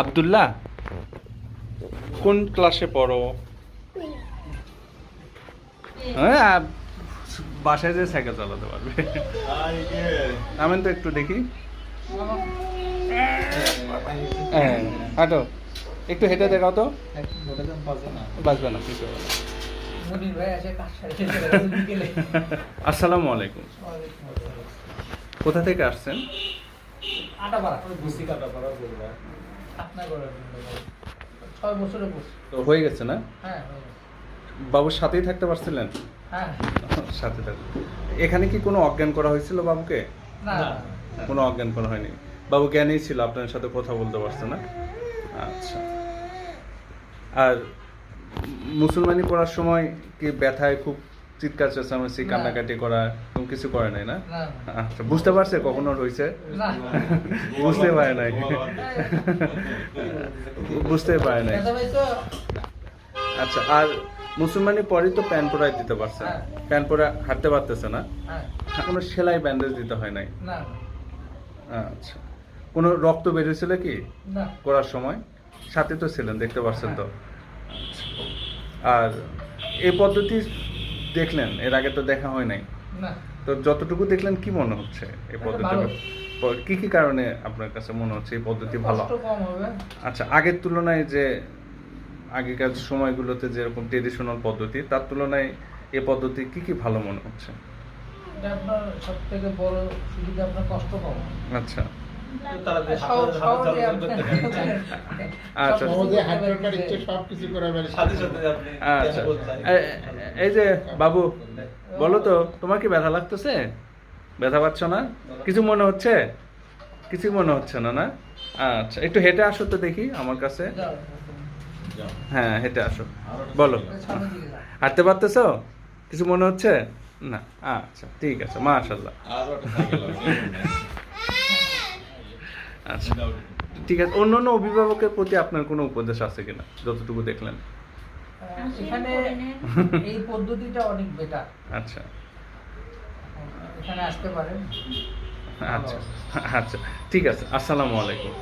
আব্দুল্লাহ কোন ক্লাসে পড়ো? হ্যাঁ বাসায় যে সাইকেল চালাতে পারবে। আমি তো একটু দেখি। হ্যাঁ হাঁটো। একটু হেঁটে দেখাও তো। বাঁচবে না কিছু আসসালামু আলাইকুম। কোথা থেকে আসছেন? আটা পাড়া আপনার করে ছয় বছরের কোর্স তো হয়ে গেছে না? হ্যাঁ বাবুর সাথেই থাকতে পারছিলেন? হ্যাঁ। সাথে থাকতে এখানে কি কোনো অজ্ঞান করা হয়েছিল বাবুকে? না। কোনো অজ্ঞান করা হয়নি। বাবু জ্ঞানেই ছিল আপনার সাথে কথা বলতে পারছে না। আচ্ছা। আর মুসলমানি পড়ার সময় কি ব্যথায় খুব চিৎকার চেঁচামেচি না। কান্নাকাটি করা এরকম কিছু করে নাই না? না। আচ্ছা বুঝতে পারছে কখনো হয়েছে? না। বুঝতে পারে নাই। বুঝতে পারে নাই। আচ্ছা আর মুসলমানি পরে তো প্যান পরাই দিতে পারছে হ্যাঁ। প্যান পরা হাঁটতে পারতেছে না। হ্যাঁ। কোনো সেলাই ব্যান্ডেজ দিতে হয় নাই। আচ্ছা। কোনো রক্ত বেরিয়েছিল কি? করার সময়? সাথে তো ছিলেন দেখতে পাচ্ছেন তো। আচ্ছা। আর এই পদ্ধতি দেখলেন? এর আগে তো দেখা হয় নাই। তো যতটুকু দেখলেন কি মনে হচ্ছে এই পদ্ধতি কি কি কারণে আপনার কাছে মনে হচ্ছে এই পদ্ধতি ভালো? আচ্ছা আগের তুলনায় যে আগেকার সময়গুলোতে যেরকম ট্রেডিশনাল পদ্ধতি তার তুলনায় এ পদ্ধতি কি কি ভালো মনে হচ্ছে? আপনার সব থেকে বড় সুবিধা আপনার কষ্ট কম আচ্ছা। এই যে বাবু বলো তো তোমার কি ব্যথা লাগতেছে? ব্যথা পাচ্ছ না? কিছু মনে হচ্ছে? কিছু মনে হচ্ছে না না? আচ্ছা একটু হেঁটে আসো তো দেখি আমার কাছে। হ্যাঁ হেঁটে আসো। বলো। হাঁটতে পারতেছ? কিছু মনে হচ্ছে? না। আচ্ছা ঠিক আছে মাশাল্লাহ আরও একটা সাইকেল হবে। আচ্ছা। ঠিক আছে অন্য অন্য অভিভাবকের প্রতি আপনার কোনো উপদেশ আছে কিনা যতটুকু দেখলেন? এখানে এই পদ্ধতিটা অনেক বেটার আচ্ছা। এখানে আসতে পারেন। আচ্ছা আচ্ছা। ঠিক আছে আসসালামু আলাইকুম।